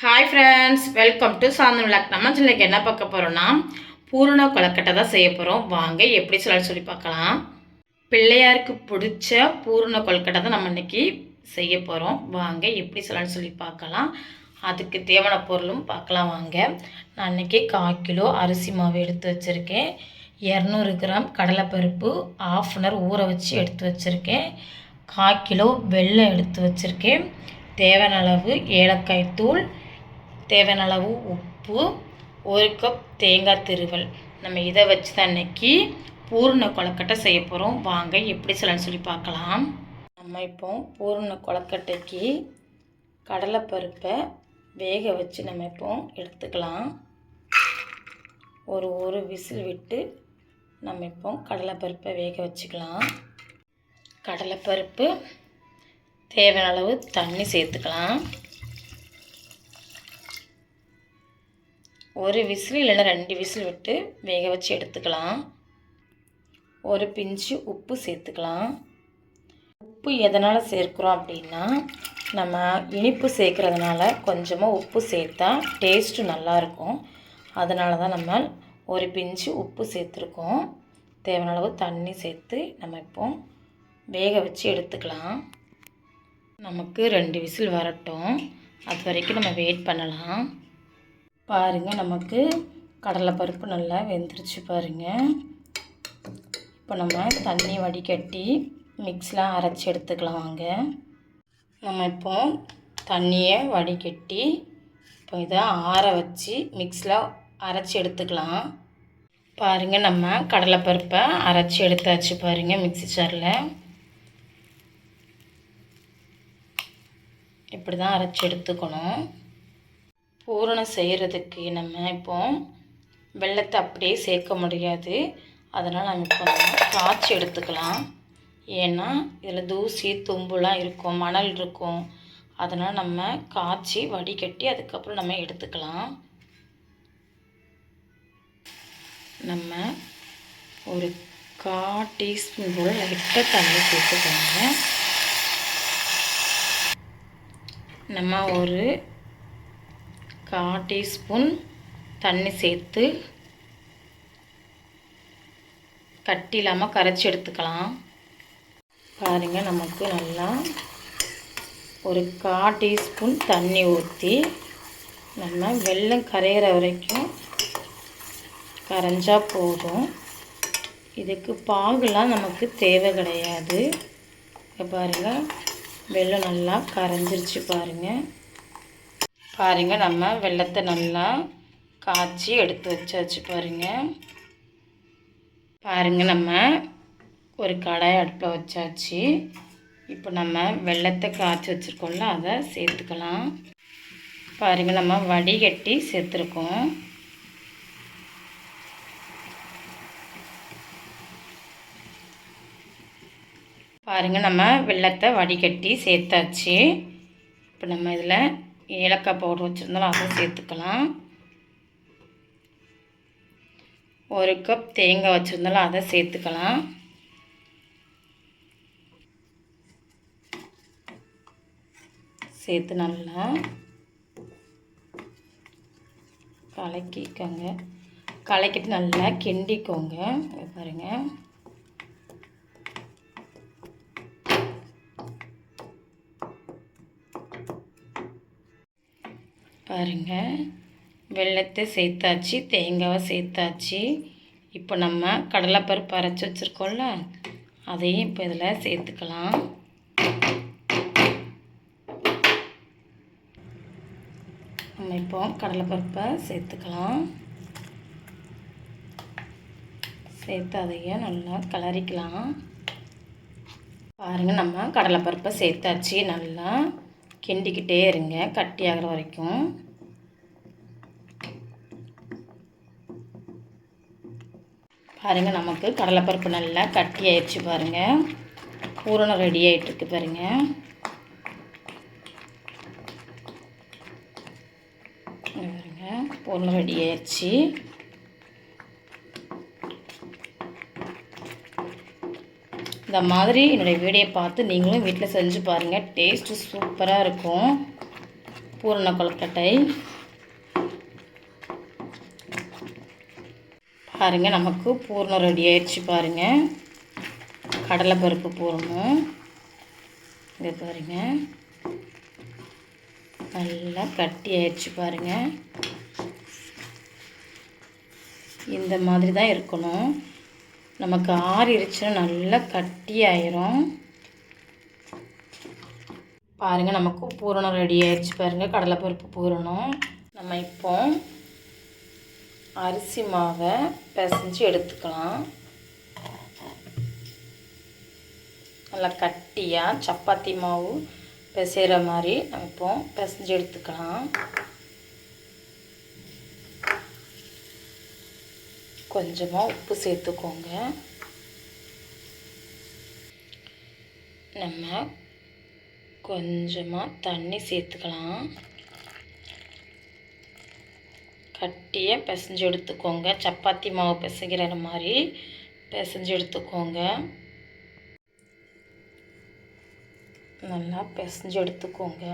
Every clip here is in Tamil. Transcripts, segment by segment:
Hi friends welcome to Santhan vlog நம்ம இன்னைக்கு என்ன பார்க்க போகிறோம்னா பூரண கொலக்கட்டை தான் செய்ய போகிறோம் வாங்க எப்படி சொல்லலாம் சொல்லி பார்க்கலாம். பிள்ளையாருக்கு பிடிச்ச பூரண கொலக்கட்டை தான் நம்ம இன்றைக்கி செய்ய போகிறோம் வாங்க எப்படி சொல்லலாம்னு சொல்லி பார்க்கலாம். அதுக்கு தேவையான பொருளும் பார்க்கலாம் வாங்க. நான் இன்றைக்கி கால் கிலோ அரிசி மாவு எடுத்து வச்சுருக்கேன். இரநூறு கிராம் கடலைப்பருப்பு ஆஃப் அன் ஹவர் ஊற வச்சு எடுத்து வச்சுருக்கேன். கால் கிலோ வெள்ளம் எடுத்து வச்சுருக்கேன். தேவையான அளவு ஏலக்காய் தூள் தேவையான அளவு உப்பு ஒரு கப் தேங்காய் திருவல். நம்ம இதை வச்சு தான் இன்னைக்கு பூரண கொலக்கட்டை செய்ய போகிறோம் வாங்க எப்படி சொல்லலாம்னு சொல்லி பார்க்கலாம். நம்ம இப்போ பூரண கொலக்கட்டைக்கு கடலைப்பருப்பை வேக வச்சு நம்ம இப்போ எடுத்துக்கலாம். ஒரு ஒரு விசில் விட்டு நம்ம இப்போ கடலைப்பருப்பை வேக வச்சுக்கலாம். கடலைப்பருப்பு தேவையான அளவு தண்ணி சேர்த்துக்கலாம். ஒரு விசில் இல்லைன்னா ரெண்டு விசில் விட்டு வேக வச்சு எடுத்துக்கலாம். ஒரு பிஞ்சு உப்பு சேர்த்துக்கலாம். உப்பு எதனால் சேர்க்குறோம் அப்படின்னா நம்ம இனிப்பு சேர்க்குறதுனால கொஞ்சமாக உப்பு சேர்த்தா டேஸ்ட்டு நல்லாயிருக்கும் அதனால தான் நம்ம ஒரு பிஞ்சு உப்பு சேர்த்துருக்கோம். தேவையான அளவு தண்ணி சேர்த்து நம்ம இப்போ வேக வச்சு எடுத்துக்கலாம். நமக்கு ரெண்டு விசில் வரட்டும். அது வரைக்கும் நம்ம வெயிட் பண்ணலாம். பாருங்கள் நமக்கு கடலைப்பருப்பு நல்லா வெந்துருச்சு பாருங்கள் இப்போ நம்ம தண்ணி வடிகட்டி மிக்ஸில் அரைச்சி எடுத்துக்கலாம் வாங்க. நம்ம இப்போ தண்ணியை வடிகட்டி இப்போ இதை ஆற வச்சு மிக்ஸில் அரைச்சி எடுத்துக்கலாம். பாருங்கள் நம்ம கடலைப்பருப்பை அரைச்சி எடுத்தாச்சு பாருங்கள் மிக்ஸி சாரில் இப்படி தான் அரைச்சி எடுத்துக்கணும். பூரணம் செய்கிறதுக்கு நம்ம இப்போ வெள்ளத்தை அப்படியே சேர்க்க முடியாது. அதனால் நம்ம இப்போ நம்ம காய்ச்சி எடுத்துக்கலாம். ஏன்னா இதில் தூசி தும்புலாம் இருக்கும் மணல் இருக்கும். அதனால் நம்ம காய்ச்சி வடிகட்டி அதுக்கப்புறம் நம்ம எடுத்துக்கலாம். நம்ம ஒரு கா டீஸ்பூன் போல் லைட்டாக தண்ணி சேர்த்துக்கோங்க. நம்ம ஒரு கா டீஸ்பூன் தண்ணி சேர்த்து கட்டி இல்லாமல் கரைச்சி எடுத்துக்கலாம். பாருங்கள் நமக்கு நல்லா ஒரு கா டீஸ்பூன் தண்ணி ஊற்றி நம்ம வெள்ளம் கரையிற வரைக்கும் கரைஞ்சால் போதும். இதுக்கு பாகுலாம் நமக்கு தேவை கிடையாது. பாருங்கள் வெள்ளம் நல்லா கரைஞ்சிருச்சு பாருங்கள் பாருங்கள் நம்ம வெள்ளத்தை நல்லா காய்ச்சி எடுத்து வச்சாச்சு பாருங்கள் பாருங்கள் நம்ம ஒரு கடாய் அடுப்பில் வச்சாச்சு. இப்போ நம்ம வெள்ளத்தை காய்ச்சி வச்சுருக்கோம்ல அதை சேர்த்துக்கலாம். பாருங்கள் நம்ம வடிகட்டி சேர்த்துருக்கோம். பாருங்கள் நம்ம வெள்ளத்தை வடிகட்டி சேர்த்தாச்சு. இப்போ நம்ம இதில் ஏலக்காய் பவுடர் வச்சுருந்தாலும் அதை சேர்த்துக்கலாம். ஒரு கப் தேங்காய் வச்சுருந்தாலும் அதை சேர்த்துக்கலாம். சேர்த்து நல்லா கலக்கிக்கோங்க. கலக்கிட்டு நல்லா கிண்டிக்கோங்க. பாருங்கள் பாருங்கள் வெள்ளத்தை சேர்த்தாச்சு தேங்காவை சேர்த்தாச்சு. இப்போ நம்ம கடலைப்பருப்பு அரைச்சி வச்சுருக்கோம்ல அதையும் இப்போ இதில் சேர்த்துக்கலாம். நம்ம இப்போ கடலைப்பருப்பை சேர்த்துக்கலாம். சேர்த்து அதையும் நல்லா கிளறிக்கலாம். பாருங்கள் நம்ம கடலைப்பருப்பை சேர்த்தாச்சு. நல்லா கிண்டிக்கிட்டே இருங்க கட்டி ஆகிற வரைக்கும். பாருங்கள் நமக்கு கடலைப்பருப்பு நல்லா கட்டி ஆயிடுச்சு பாருங்கள் பூரணம் ரெடி ஆகிட்டுருக்கு பாருங்கள் பாருங்க பூரணம் ரெடி ஆயிடுச்சு. இந்த மாதிரி என்னுடைய வீடியோ பார்த்து நீங்களும் வீட்டில் செஞ்சு பாருங்கள் டேஸ்ட்டு சூப்பராக இருக்கும். பூரண கொழுக்கட்டை. பாருங்கள் நமக்கு பூர்ணம் ரெடி ஆயிடுச்சு பாருங்கள் கடலைப்பருப்பு பூர்ணம் இங்கே பாருங்கள் நல்லா கட்டி ஆயிடுச்சு பாருங்கள் இந்த மாதிரி தான் இருக்கணும். நமக்கு ஆறிடுச்சுன்னா நல்லா கட்டி ஆயிரும். பாருங்கள் நமக்கு பூரணம் ரெடி ஆயிடுச்சு பாருங்கள் கடலைப்பருப்பு பூரணம். நம்ம இப்போ அரிசி மாவை பிசைஞ்சு எடுத்துக்கலாம். நல்லா கட்டியாக சப்பாத்தி மாவு பிசைகிற மாதிரி நம்ம இப்போ பிசைஞ்சு எடுத்துக்கலாம். கொஞ்சமாக உப்பு சேர்த்துக்கோங்க. நம்ம கொஞ்சமாக தண்ணி சேர்த்துக்கலாம். கட்டியை பிசைஞ்சு எடுத்துக்கோங்க சப்பாத்தி மாவு பிசைகிற மாதிரி பிசைஞ்சு எடுத்துக்கோங்க நல்லா பிசைஞ்சு எடுத்துக்கோங்க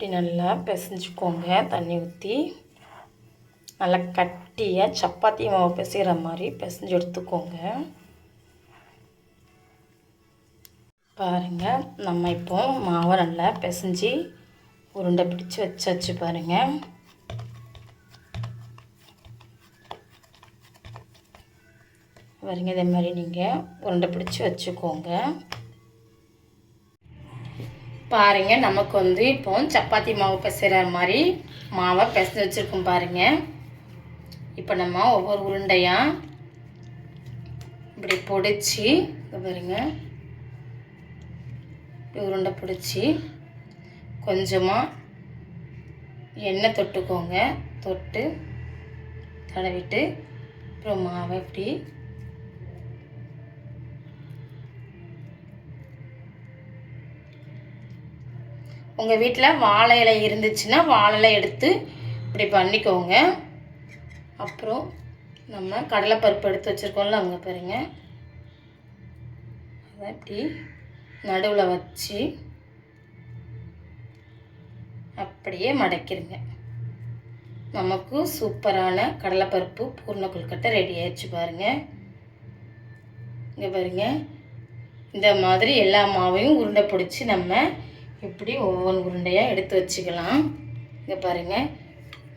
இப்படி நல்லா பிசைஞ்சுக்கோங்க. தண்ணி ஊற்றி நல்லா கட்டியாக சப்பாத்தி மாவு பிசைகிற மாதிரி பிசைஞ்சு எடுத்துக்கோங்க. பாருங்கள் நம்ம இப்போ மாவை நல்லா பிசைஞ்சு உருண்டை பிடிச்சி வச்சாச்சு பாருங்கள் பாருங்க இதே மாதிரி நீங்கள் உருண்டை பிடிச்சி வச்சுக்கோங்க. பாருங்க நமக்கு வந்து இப்போ சப்பாத்தி மாவு பிசைகிற மாதிரி மாவை பிசைஞ்சு வச்சுருக்கோம் பாருங்க. இப்போ நம்ம ஒவ்வொரு உருண்டையாக இப்படி பிடிச்சி பாருங்க. இப்படி உருண்டை பிடிச்சி கொஞ்சமாக எண்ணெய் தொட்டுக்கோங்க. தொட்டு தடவிட்டு அப்புறம் மாவை இப்படி உங்கள் வீட்டில் வாழை இலை இருந்துச்சுன்னா வாழை இலை எடுத்து இப்படி பண்ணிக்கோங்க. அப்புறம் நம்ம கடலைப்பருப்பு எடுத்து வச்சுருக்கோம்ல அங்கே பாருங்க. அதை இப்படி நடுவில் வச்சு அப்படியே மடக்கிடுங்க நமக்கு சூப்பரான கடலைப்பருப்பு பூர்ண கொழுக்கட்டை ரெடி ஆயிடுச்சு பாருங்கள் இங்கே பாருங்கள் இந்த மாதிரி எல்லா மாவையும் உருண்டை பிடிச்சி நம்ம இப்படி ஒவ்வொரு உருண்டையாக எடுத்து வச்சுக்கலாம். இங்கே பாருங்கள்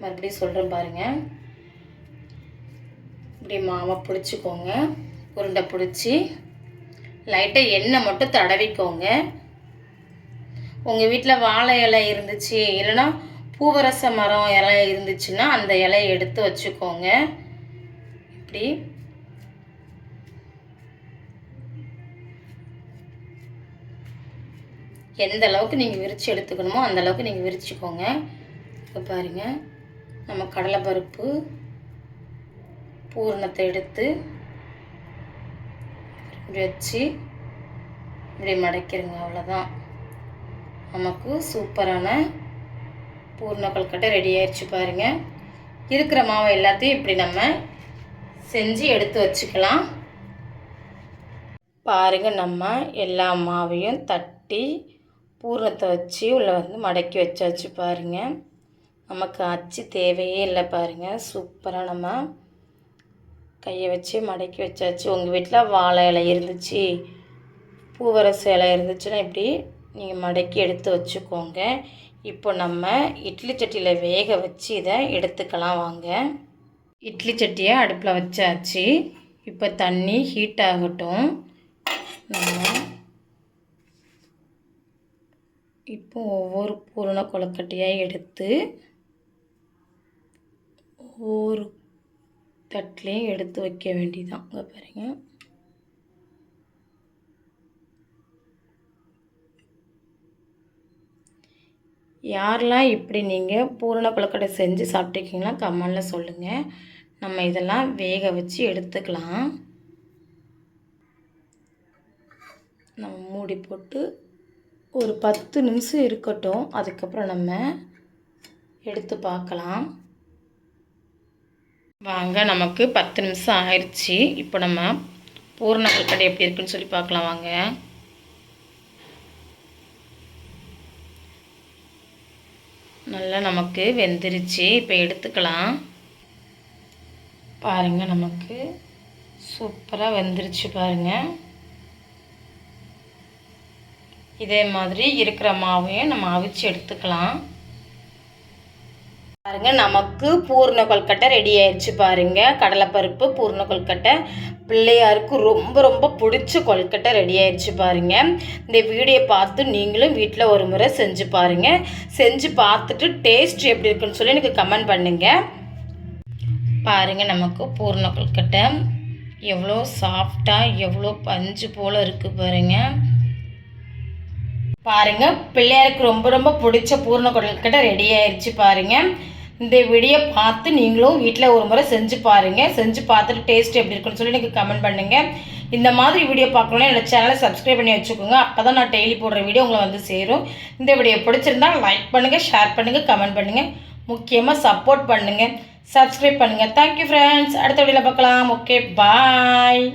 மறுபடியும் சொல்கிறேன் பாருங்கள் இப்படி மாவை பிடிச்சிக்கோங்க உருண்டை பிடிச்சி லைட்டாக எண்ணெய் மட்டும் தடவிக்கோங்க. உங்கள் வீட்டில் வாழை இலை இருந்துச்சு இல்லைன்னா பூவரச மரம் இலை இருந்துச்சுன்னா அந்த இலையை எடுத்து வச்சுக்கோங்க. இப்படி எந்த அளவுக்கு நீங்கள் விரித்து எடுத்துக்கணுமோ அந்த அளவுக்கு நீங்கள் விரிச்சுக்கோங்க. இப்போ பாருங்கள் நம்ம கடலைப்பருப்பு பூரணத்தை எடுத்து இப்படி வச்சு இப்படி மடக்கிடுங்க அவ்வளோதான் நமக்கு சூப்பரான பூர்ண கல்கட்டை ரெடி ஆயிடுச்சு பாருங்கள் இருக்கிற மாவை எல்லாத்தையும் இப்படி நம்ம செஞ்சு எடுத்து வச்சுக்கலாம். பாருங்கள் நம்ம எல்லா மாவையும் தட்டி பூரணத்தை வச்சு உள்ளே வந்து மடக்கி வச்சாச்சு பாருங்கள் நமக்கு அச்சு தேவையே இல்லை பாருங்கள் சூப்பராக நம்ம கையை வச்சு மடக்கி வச்சாச்சு. உங்கள் வீட்டில் வாழை இலை இருந்துச்சு பூவரசு இலை இருந்துச்சுன்னா இப்படி நீங்கள் மடக்கி எடுத்து வச்சுக்கோங்க. இப்போ நம்ம இட்லி சட்டியில் வேக வச்சு இதை எடுத்துக்கலாம் வாங்க. இட்லி சட்டியை அடுப்பில் வச்சாச்சு. இப்போ தண்ணி ஹீட் ஆகட்டும் நம்ம இப்போ ஒவ்வொரு பூரண கொழுக்கட்டையாக எடுத்து ஒவ்வொரு தட்டிலையும் எடுத்து வைக்க வேண்டியதான் இங்கே பாருங்க. யாரெல்லாம் இப்படி நீங்கள் பூரண கொழுக்கட்டை செஞ்சு சாப்பிட்டுருக்கீங்களா கமெண்டில் சொல்லுங்கள் நம்ம இதெல்லாம் வேக வச்சு எடுத்துக்கலாம். நம்ம மூடி போட்டு ஒரு பத்து நிமிஷம் இருக்கட்டும். அதுக்கப்புறம் நம்ம எடுத்து பார்க்கலாம். வாங்க நமக்கு பத்து நிமிஷம் ஆயிடுச்சு இப்போ நம்ம பூர்ண கல்கடை எப்படி இருக்குன்னு சொல்லி பார்க்கலாம். வாங்க. நல்லா நமக்கு வெந்துருச்சு. இப்போ எடுத்துக்கலாம். பாருங்கள் நமக்கு சூப்பராக வெந்துருச்சு பாருங்கள் இதே மாதிரி இருக்கிற மாவையும் நம்ம அவிச்சு எடுத்துக்கலாம். பாருங்க நமக்கு பூர்ண கொல்கட்டை ரெடி ஆயிடுச்சு பாருங்க. கடலைப்பருப்பு பூர்ண கொல்கட்டை. பிள்ளையாருக்கு ரொம்ப ரொம்ப பிடிச்ச கொல்கட்டை ரெடி ஆயிடுச்சு பாருங்க. இந்த வீடியோ பார்த்து நீங்களும் வீட்டில் ஒரு முறை செஞ்சு பாருங்க. செஞ்சு பார்த்துட்டு டேஸ்ட் எப்படி இருக்குன்னு சொல்லி எனக்கு கமெண்ட் பண்ணுங்க. பாருங்க நமக்கு பூர்ண கொல்கட்டை. எவ்வளோ சாஃப்டாக எவ்வளோ பஞ்சு போல் இருக்குது பாருங்கள் பாருங்க. பிள்ளையாருக்கு ரொம்ப ரொம்ப பிடிச்ச பூர்ண கொல்கட்டை ரெடி ஆயிடுச்சு பாருங்க. இந்த வீடியோ பார்த்து நீங்களும் வீட்டில் ஒரு முறை செஞ்சு பாருங்க. செஞ்சு பார்த்துட்டு டேஸ்ட் எப்படி இருக்குன்னு சொல்லி எனக்கு கமெண்ட் பண்ணுங்க. இந்த மாதிரி வீடியோ பார்க்கணும்னா என்னோட சேனலை சப்ஸ்கிரைப் பண்ணி வச்சுக்கோங்க. அப்போ தான் நான் டெய்லி போடுற வீடியோ உங்களை வந்து சேரும். இந்த வீடியோ பிடிச்சிருந்தா லைக் பண்ணுங்கள் ஷேர் பண்ணுங்கள் கமெண்ட் பண்ணுங்கள் முக்கியமாக சப்போர்ட் பண்ணுங்கள் சப்ஸ்கிரைப் பண்ணுங்கள் தேங்க்யூ ஃப்ரெண்ட்ஸ் அடுத்த வீடியோவில் பார்க்கலாம். Okay bye